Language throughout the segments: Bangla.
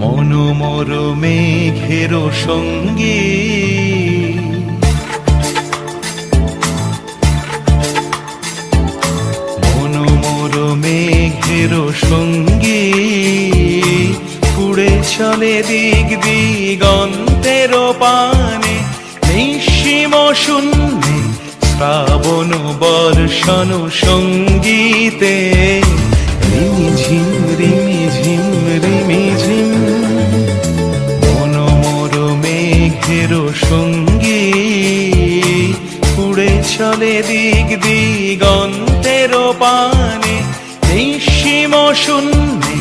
মনোমর মেঘের সঙ্গী সঙ্গী। উড়ে চলে দিক দিগন্তের পানে। নিঃসীম শূন্যে শ্রাবণ বর্ষণ সঙ্গীতে। মেঘের সঙ্গী। উড়ে চলে দিক দিগন্তের পানে। নিঃসীম শূন্যে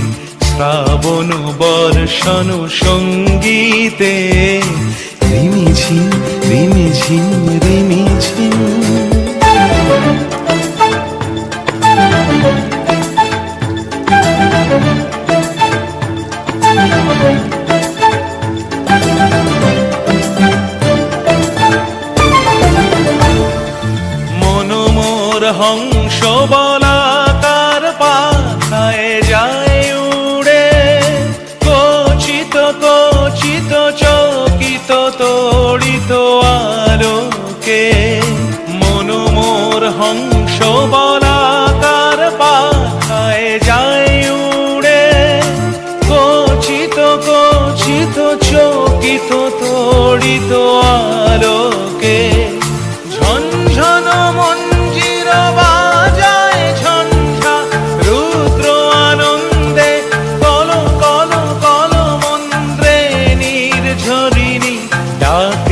শ্রাবণ বর্ষণ সঙ্গীতে। রিমিঝি রিমিঝিম রিমিঝি। হংস মনোমোর হংস বলা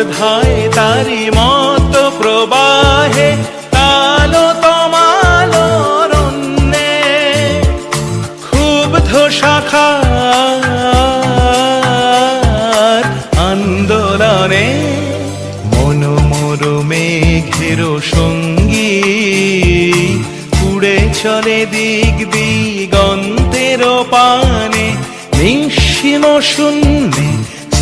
মনোমোর ধায় তারি মত প্রবাহে তাল তমাল রণ্যে ক্ষুব্ধ শাখার আন্দোলনে মনোমোর মেঘের সঙ্গী উড়ে চলে দিক দিগন্তের পানে নিঃসীম শূন্যে